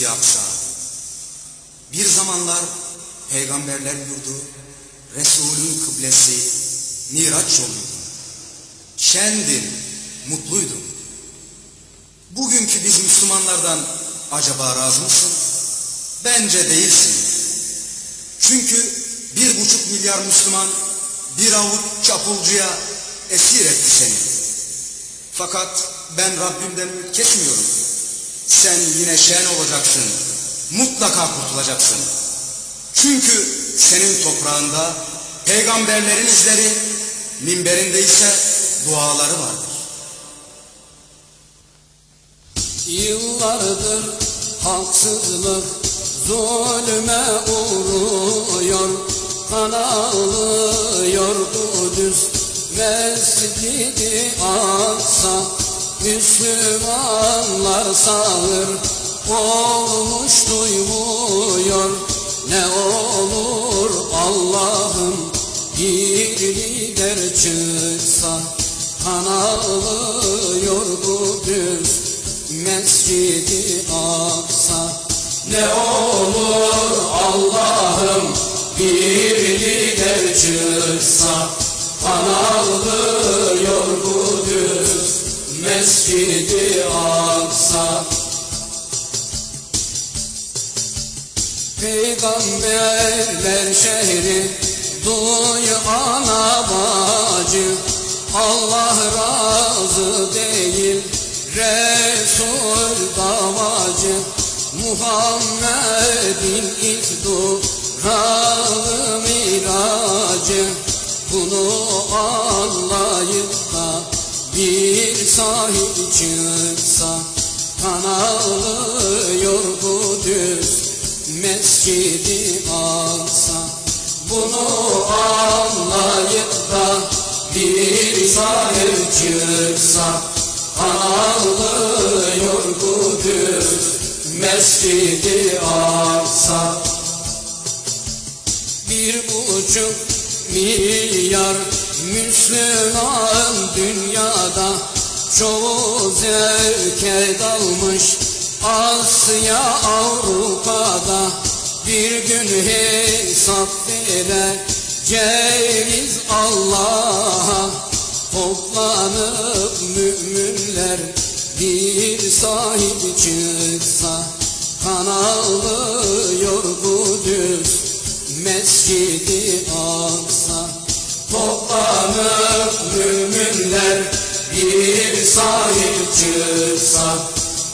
Mescidi Aksa. Bir zamanlar peygamberler yurdu, Resulün kıblesi, Miraç yoluydu. Şendim, mutluydum. Bugünkü biz Müslümanlardan acaba razı mısın? Bence değilsin. Çünkü bir buçuk milyar Müslüman bir avuç çapulcuya esir etti seni. Fakat ben Rabbimden kesmiyorum. Sen yine şen olacaksın. Mutlaka kurtulacaksın. Çünkü senin toprağında peygamberlerin izleri, minberinde ise duaları vardır. Yıllardır haksızlık zulme uğruyor Kan ağlıyor Kudüs Mescidi Aksa Müslümanlar sağır olmuş duymuyor. Ne olur Allah'ım bir lider çıksa Kan ağlıyor Kudüs Mescidi Aksa. Ne olur Allah'ım bir lider çıksa Kan ağlıyor Kudüs Mescidi Aksa Peygamberler şehri duy ana bacı Allah razı değil Resul davacı. Muhammed'in ilk durağı miracı. Bunu anlayıp da bir sahip çıksa Kan ağlıyor Kudüs Mescidi Aksa Bunu anlayıp da bir sahip çıksa Ağlıyor Kudüs Mescidi Aksa Bir buçuk milyar Müslüman dünyada. Çoğu zevke dalmış Asya Avrupa'da. Bir gün hesap vereceğiz Allah'a. Toplanıp müminler bir sahip çıksa Kan ağlıyor Kudüs Mescidi Aksa Toplanıp müminler bir sahip çıksa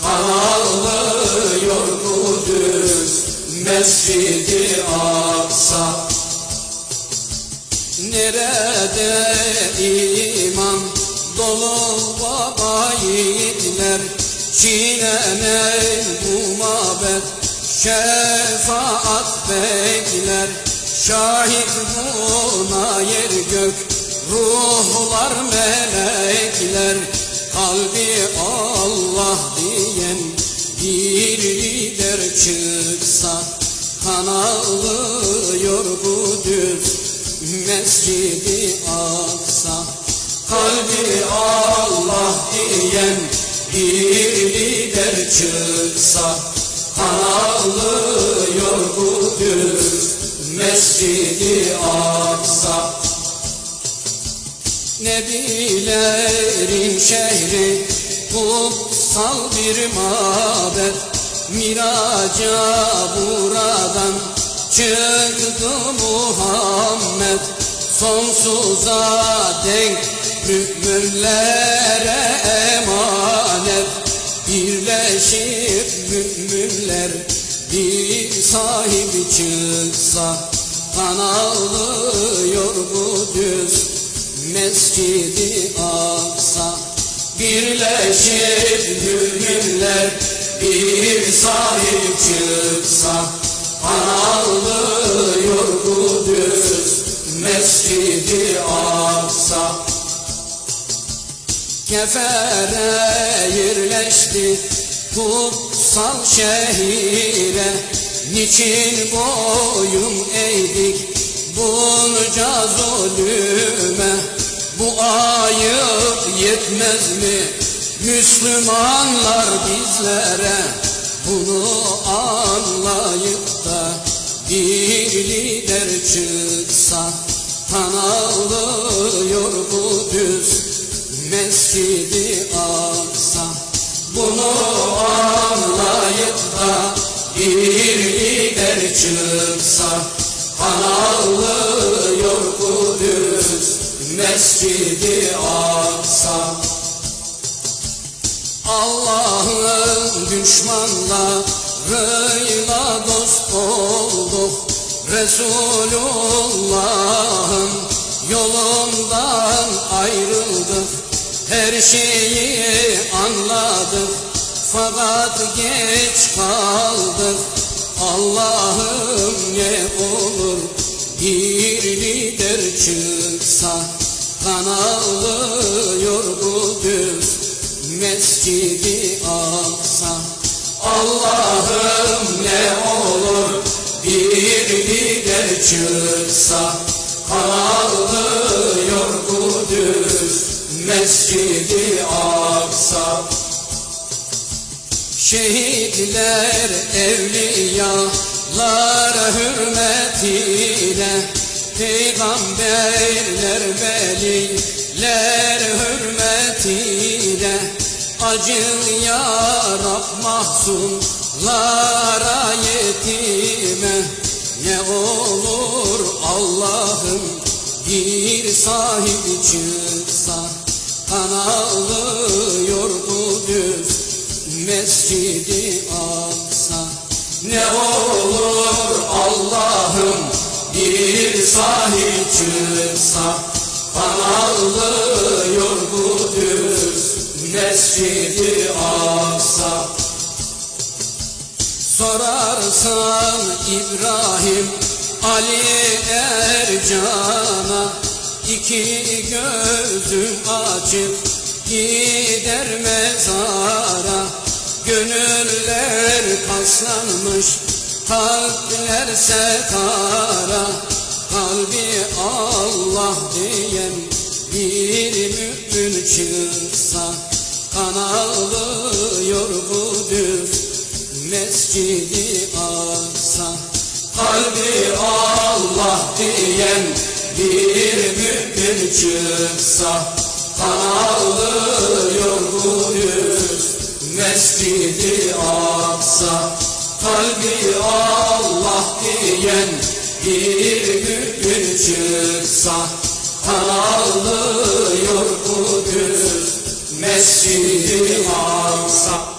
ağlıyor Kudüs Mescidi Aksa. Nerede iman dolu baba yiğitler Çiğnenen bu mabet şefaat bekler Şahit buna yer gök ruhlar melekler. Kalbi Allah diyen bir lider çıksa Kan ağlıyor Kudüs Mescidi Aksa. Kalbi Allah diyen bir lider çıksa Kan ağlıyor Kudüs Mescidi Aksa. Nebilerin şehri kutsal bir mabet Miraca buradan çıktı Muhammed. Sonsuza denk müminlere emanet. Birleşip müminler bir sahibi çıksa Kan ağlıyor Kudüs Mescidi Aksa Birleşip müminler. Bir sahip çıksa Kan ağlıyor Kudüs Mescidi Aksa Kefere yerleşti kutsal şehire Niçin boyun eğdik? Bunca zulüme Bu ayıp yetmez mi? Müslümanlar bizlere bunu anlayıp da bir lider çıksa ağlıyor bu düz mescidi aksa bunu anlayıp da bir çıksa ağlıyor bu düz mescidi aksa. Allah'ın düşmanlarıyla dost olduk. Resulullah'ın yolundan ayrıldık. Her şeyi anladık. Fakat geç kaldık Allah'ım ne olur bir lider çıksa Kan ağlıyor bu düz mescidi aksa. Allah'ım ne olur bir lider çıksa Kan ağlıyor bu düz mescidi aksa Şehitler, evliyalar hürmetine Peygamberler, veliler hürmetine Acıl ya Rab mahzunlara yetime Ne olur Allah'ım bir sahip çıksa Kan ağlıyor bu düz mescidi aksa. Ne olur Allah'ım bir sahip çıksa. Kan ağlıyor bu düz mescidi aksa. Sorarsan İbrahim Ali Ercan'a iki gözüm açık gider mezara Gönüller paslanmış kalpler setara Kalbi Allah diyen bir mümin çıksa Kan ağlıyor bu düz mescidi aksa Kalbi Allah diyen bir mümin çıksa Kan ağlıyor bu düz mescidi aksa Kalbi Allah diyen bir mümin çıksa ağlıyor bu düz mescidi aksa